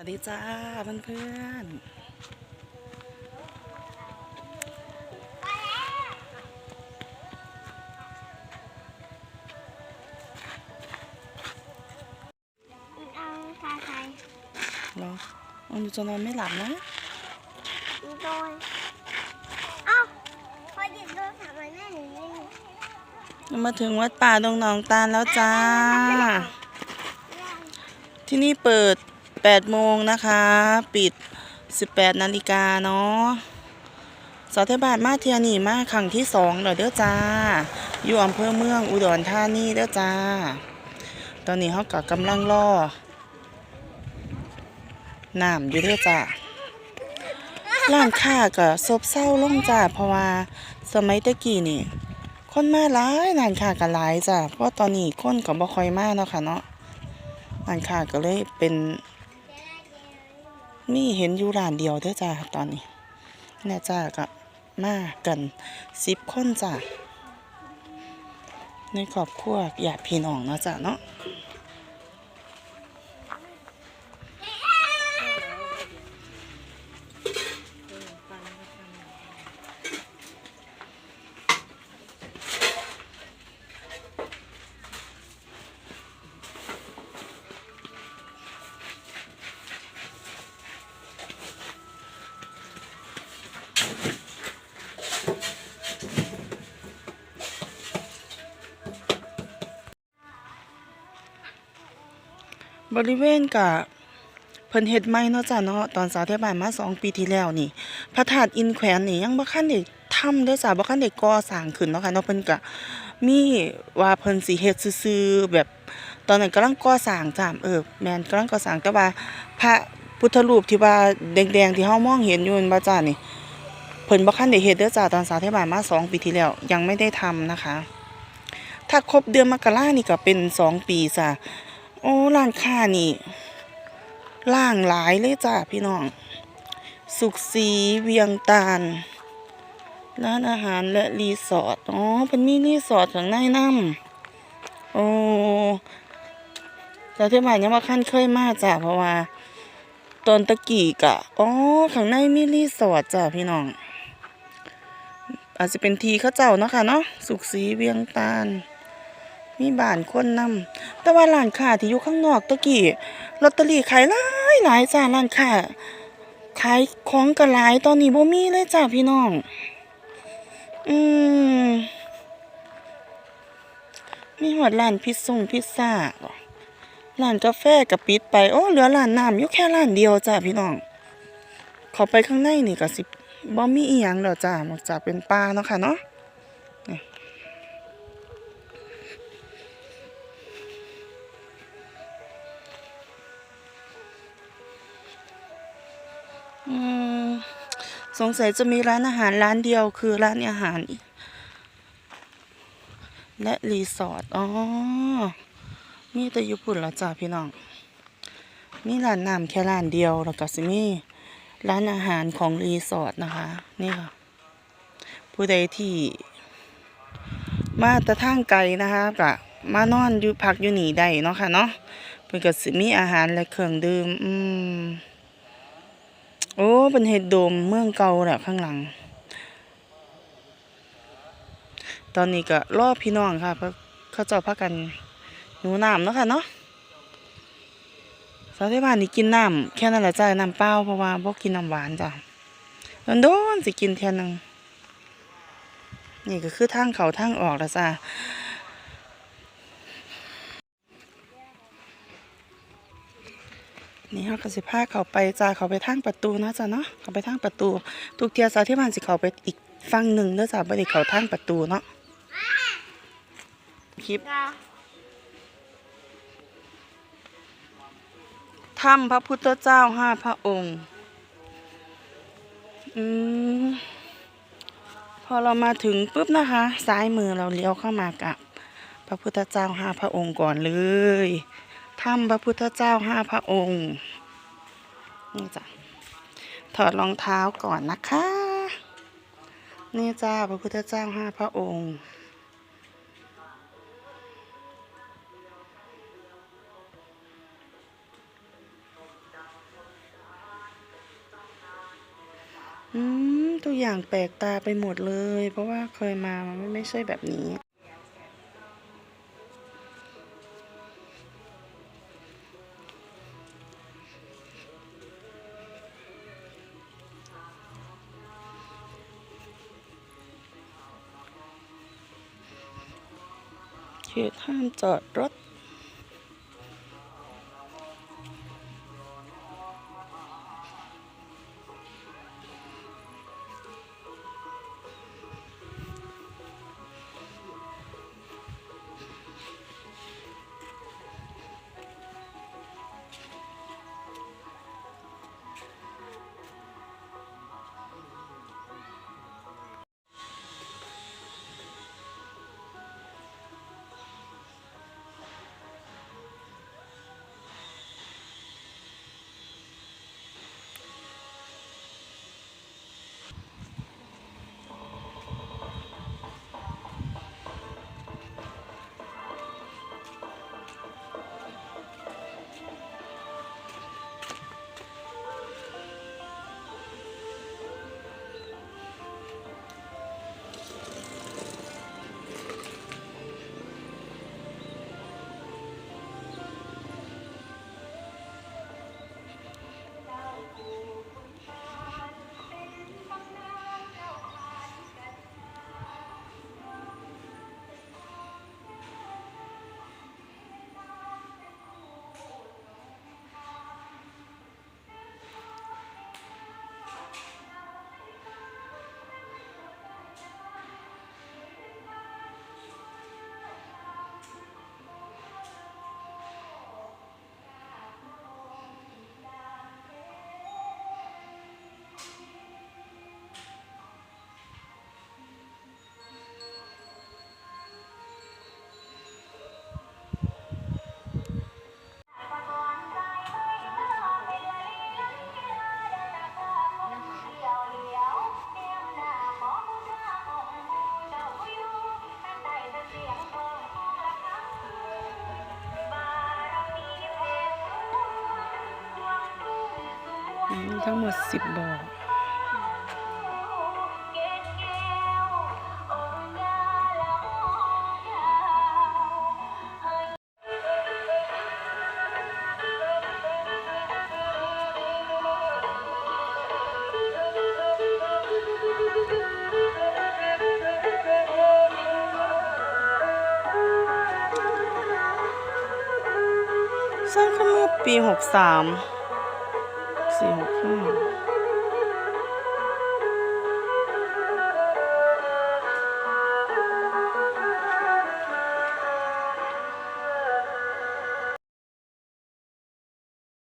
วัสดีจ้าเพื่อนๆเอาชาไทยเหรออ๋อหนูจะนอนไม่หลับนะโดนเอ้าพอหยิบโดนถามมาแม่หนูไม่รู้มาถึงวัดป่าดงหนองตาลแล้วจ้า ที่นี่เปิด 8โมงนะคะ ปิด 18นาฬิกาเนาะสาเทบาลมาเทียนี่มาครั้งที่สองเด้อเด้อจ้า อยู่อำเภอเมืองอุดรธานีเด้อจ้า ตอนนี้เขาก็กำลังรอน้ำอยู่เด้อจ้าร้านค้าก็ซบเซาลงจ้าเพราะว่าสมัยตะกี้นี่ คนมาหลายร้านค้าก็หลายจ้ะเพราะตอนนี้คนก็บ่ค่อยมาเนาะค่ะเนาะร้านค้าก็เลยเป็น มีเห็นอยู่ร้านเดียวเด้อจ้าตอนนี้เนี่ยจ้าก็มากันสิบคนจ้าในครอบครัวญากพี่น้องเนาะจ้าเนาะ บริเวณกับเพิ่นเฮ็ดใหม่เนาะจ้ะเนาะตอนสาวเทศบาลมาสองปีที่แล้วนี่ พระธาตุอินแขวนนี่ยังบ่คันได้ทำเด้อจ้ะบ่คันได้ก่อสร้างขึ้นเนาะค่ะเนาะเพิ่นก็มีว่าเพิ่นสิเฮ็ดซื่อๆแบบตอนนั้นกำลังก่อสร้างจ้ะเออแม่นกำลังก่อสร้างแต่ว่าพระพุทธรูปที่ว่าแดงๆที่เฮามองเห็นอยู่นั่นบ่จ้ะนี่เพิ่นบ่คันได้เฮ็ดเด้อจ้ะตอนสาวเทศบาลมาสองปีที่แล้วยังไม่ได้ทำนะคะ ถ้าครบเดือนมกรานี่ก็เป็นสองปีจ้ะ โอ้ร้านค้านี่ล่างหลายเลยจ้าพี่น้อง สุขสีเวียงตาลร้านอาหารและรีสอร์ทอ๋อเป็นมีรีสอร์ทข้างในน้ำโอ้แต่ที่บ้านยังมาขั้นเคยมากจ้ะเพราะว่าตอนตะกี้กะอ๋อข้างในมีรีสอร์ทจ้ะพี่น้อง อาจจะเป็นทีเขาเจ้าเนาะค่ะเนาะสุขสีเวียงตาล มีบ้านคนนำแต่ว่าร้านค้าที่อยู่ข้างนอกตะกี้ลอตเตอรี่ขายหลายหลายจ้าร้านค้าขายของก็หลายตอนนี้บ่มีเลยจ้าพี่น้อง อืมมีหอดร้านพิซซ่งพิซซ่าร้านกาแฟก็ปิดไป โอ้เหลือร้านน้ำอยู่แค่ร้านเดียวจ้าพี่น้อง เข้าไปข้างในนี่ก็สิบ่มีอีหยังแล้วจ้า นอกจากเป็นป่าเนาะค่ะเนาะ สงสัยจะมีร้านอาหารร้านเดียวคือร้านอาหาร และรีสอร์ทอ๋อมีแต่อยู่ปุ่นละจ้าพี่น้อง มีร้านน้ำแค่ร้านเดียวแล้วก็สิมีร้านอาหารของรีสอร์ทนะคะ นี่ค่ะ ผู้ใดที่ มาตะทางไกลนะคะก็มานอนอยู่พักอยู่หนีได้เนาะค่ะเนาะเพิ่นก็สิมีอาหารและเครื่องดื่ม อืม โอ้เป็นเห็ดโดมเมืองเก่าแหละข้างหลัง ตอนนี้ก็รอพี่น้องค่ะเพราะเขาเจ้าพักกันหนูน้ำเนาะค่ะเนาะสาวที่บ้านนี่กินน้ำแค่นั้นแหละจ้าน้ำเปล่าเพราะว่าบ่กินน้ำหวานจ้ะโดนๆสิกินเทียนหนึงนี่ก็คือทางเขาทางออกล้วจ้า นี่เขาก็สิพาเขาไปจ้าเขาไปทางประตูเนาะจ้ะเนาะเขาไปทางประตู ทุกเทียสาวที่บ้านสิเขาไปอีกฝั่งหนึ่งเด้อจ้าบ่ได้เขาทางประตูเนาะคลิปจ้าถ้ำพระพุทธเจ้าห้าพระองค์อืมพอเรามาถึงปุ๊บนะคะ ซ้ายมือเราเลี้ยวเข้ามากับ พระพุทธเจ้าห้าพระองค์ก่อนเลย ถ้ำพระพุทธเจ้าห้าพระองค์นี่จ้ะถอดรองเท้าก่อนนะคะ นี่จ้าพระพุทธเจ้าห้าพระองค์ทุกอย่างแปลกตาไปหมดเลย เพราะว่าเคยมามันไม่ใช่แบบนี้ ห้ามจอดรถ ทั้งหมด10บ่อสร้างขึ้นเมื่อปี 63 465